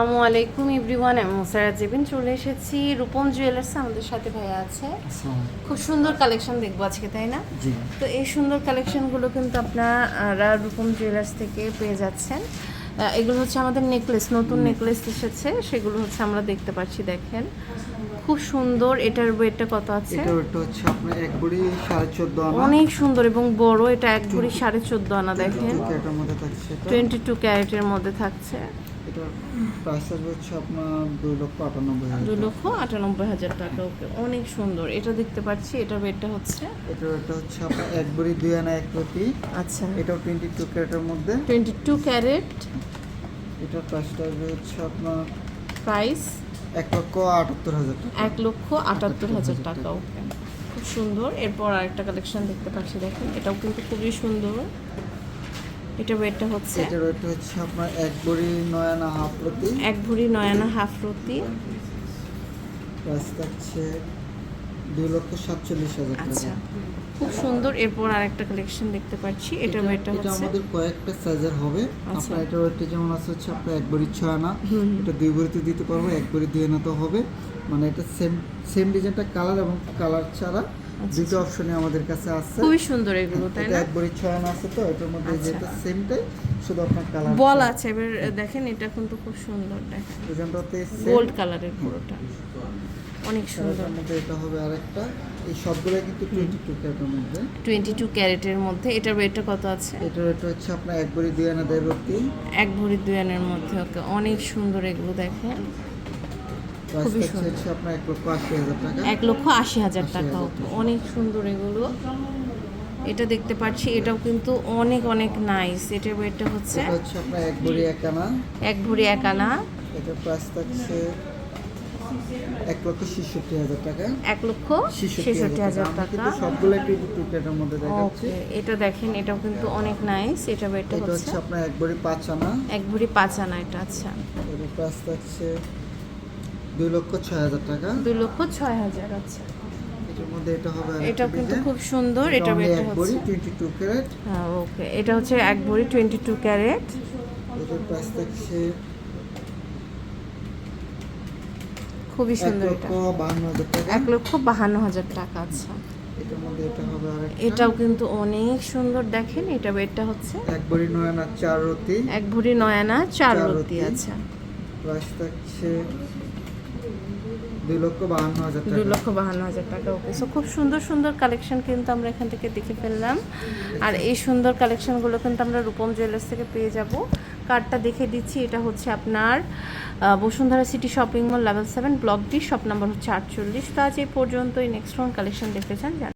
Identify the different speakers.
Speaker 1: আসসালামু আলাইকুম এভরিওয়ান আমি মোসারা জেবিন চলে এসেছি। রূপম জুয়েলার্স আমাদের সাথে ভাইয়া আছে। খুব সুন্দর কালেকশন দেখব আজকে তাই না? তো এই সুন্দর কালেকশনগুলো কিন্তু আপনারা রূপম জুয়েলার্স থেকে পেয়ে যাচ্ছেন। এগুলো হচ্ছে আমাদের নেকলেস নতুন নেকলেস এসেছে। সেগুলো হচ্ছে আমরা দেখতে পাচ্ছি দেখেন। খুব সুন্দর এটার ওয়েটটা কত আছে?
Speaker 2: এটা ওটা হচ্ছে আপনার এক বুড়ি সাড়ে আনা।
Speaker 1: অনেক সুন্দর এবং বড় এটা এক ভরি সাড়ে চোদ্দ আনা দেখেন।
Speaker 2: এটার মধ্যে থাকছে এটা।
Speaker 1: টোয়েন্টি টু ক্যারেটের মধ্যে থাকছে।
Speaker 2: এটার প্রাইস আসবে হচ্ছে আপনার দুই লক্ষ আটানব্বই হাজার
Speaker 1: দু
Speaker 2: টাকা।
Speaker 1: লক্ষ আটানব্বই হাজার টাকা ওকে অনেক সুন্দর। এটা দেখতে পাচ্ছি এটার রেটটা হচ্ছে?
Speaker 2: এটা এটা হচ্ছে আপনার এক বুড়ি দুই আনা এক প্রতি।
Speaker 1: আচ্ছা।
Speaker 2: এটাও টোয়েন্টি টু ক্যারেটের মধ্যে।
Speaker 1: Twenty two carat.
Speaker 2: এটার প্রাইসটা আসবে হচ্ছে আপনার
Speaker 1: প্রাইস
Speaker 2: এক লক্ষ আটাত্তর হাজার টাকা।
Speaker 1: এক লক্ষ আটাত্তর হাজার টাকা ওকে। খুব সুন্দর। এরপর আরেকটা কালেকশন দেখতে পাচ্ছি দেখেন এটাও কিন্তু খুবই সুন্দর। এটা ওয়েটটা হচ্ছে
Speaker 2: এটার ওইটা হচ্ছে আপনার এক বুড়ি নয় আনা হাফ প্রতি
Speaker 1: এক ভরি নয়ানা হাফ রতি
Speaker 2: প্রাইস থাকছে দুই লক্ষ সাতচল্লিশ হাজার
Speaker 1: আচ্ছা
Speaker 2: টাকা
Speaker 1: খুব সুন্দর। এরপর আরেকটা কালেকশন দেখতে পাচ্ছি। এটা
Speaker 2: এটা
Speaker 1: ওয়েটটা
Speaker 2: এটা
Speaker 1: হচ্ছে
Speaker 2: আমাদের কয়েকটা সাইজের হবে।
Speaker 1: আচ্ছা।
Speaker 2: আপনার এটা ওয়েটটা যেমন আছে হচ্ছে আপনার এক বড়ি ছয় আনা। এটা দুই বড়িতে দিতে পারব এক বড়ি দুই আনা তো হবে। মানে এটা সেম সেম ডিজাইনটা কালার এবং কালার ছাড়া দুটো অপশনে আমাদের কাছে আছে।
Speaker 1: খুবই সুন্দর এগুলো তাই না?
Speaker 2: এক বড়ি ছয় আছে তো এটার মধ্যে
Speaker 1: আচ্ছা।
Speaker 2: যেটা সেমটাই শুধু আপনার কালার
Speaker 1: বল আছে। এবার দেখেন এটা কিন্তু খুব সুন্দর দেখেন।
Speaker 2: ডিজাইনটাতে
Speaker 1: গোল্ড কালারের পুরোটা। অনেক সুন্দর।
Speaker 2: মধ্যে এটা হবে আরেকটা। এই সবগুলো কিন্তু টোয়েন্টি টু ক্যারেটের মধ্যে।
Speaker 1: টোয়েন্টি টু ক্যারেটের মধ্যে এটার রেটটা কত আছে?
Speaker 2: এটার এটা হচ্ছে আপনার এক বড়ি দুই আনা দেড়
Speaker 1: এক ভরি দুই আনের মধ্যে ওকে অনেক সুন্দর এগুলো দেখেন। খুবই সুন্দর।
Speaker 2: এক লক্ষ আশি হাজার টাকা।
Speaker 1: অনেক সুন্দর এগুলো। এটা দেখতে পাচ্ছি এটাও কিন্তু অনেক অনেক নাইস এটার রেটটা হচ্ছে
Speaker 2: এটা এক বড়ি এক আনা।
Speaker 1: এক ভরি এক আনা।
Speaker 2: এটার প্রাইস থাকছে এক লক্ষ ছেষট্টি হাজার টাকা।
Speaker 1: এক লক্ষ
Speaker 2: ছেষট্টি
Speaker 1: হাজার টাকা।
Speaker 2: সবগুলো একটু টু ক্যারেটের মধ্যে দেখাচ্ছি।
Speaker 1: এটা দেখেন এটাও কিন্তু অনেক নাইস এটা
Speaker 2: এটা
Speaker 1: হচ্ছে
Speaker 2: আপনার এক বড়ি পাঁচ আনা।
Speaker 1: এক ভরি পাঁচ আনা এটা আচ্ছা।
Speaker 2: এটার প্রাইস থাকছে দুই লক্ষ ছয় হাজার টাকা।
Speaker 1: দুই লক্ষ ছয় হাজার আচ্ছা।
Speaker 2: এটার মধ্যে এটা হবে
Speaker 1: এটাও কিন্তু খুব সুন্দর
Speaker 2: এটা
Speaker 1: এটা হচ্ছে।
Speaker 2: টোয়েন্টি টু ক্যারেট
Speaker 1: হ্যাঁ ওকে এটা হচ্ছে এক ভরি টোয়েন্টি টু ক্যারেট
Speaker 2: এটার প্রাইস থাকছে
Speaker 1: খুবই সুন্দর এটা। এক লক্ষ বাহান্ন হাজার টাকা আচ্ছা।
Speaker 2: এটা
Speaker 1: এটাও কিন্তু অনেক সুন্দর দেখেন এটা এটা হচ্ছে।
Speaker 2: এক বড়ি নয় আনা চার রতি।
Speaker 1: এক ভরি নয়ানা চার রতি
Speaker 2: রতি।
Speaker 1: আচ্ছা।
Speaker 2: প্রাইস থাকছে দুই লক্ষ বাহান্ন হাজার টাকা।
Speaker 1: ওকে সো খুব সুন্দর সুন্দর কালেকশন কিন্তু আমরা এখান থেকে দেখে ফেললাম। আর এই সুন্দর কালেকশনগুলো কিন্তু আমরা রূপম জুয়েলার্স থেকে পেয়ে যাব। কার্ডটা দেখে দিচ্ছি, এটা হচ্ছে আপনার Bashundhara city shopping mall level seven block D shop number হচ্ছে আটচল্লিশ। তো আজ এই পর্যন্তই। নেক্সট রোন কালেকশন দেখতে চান।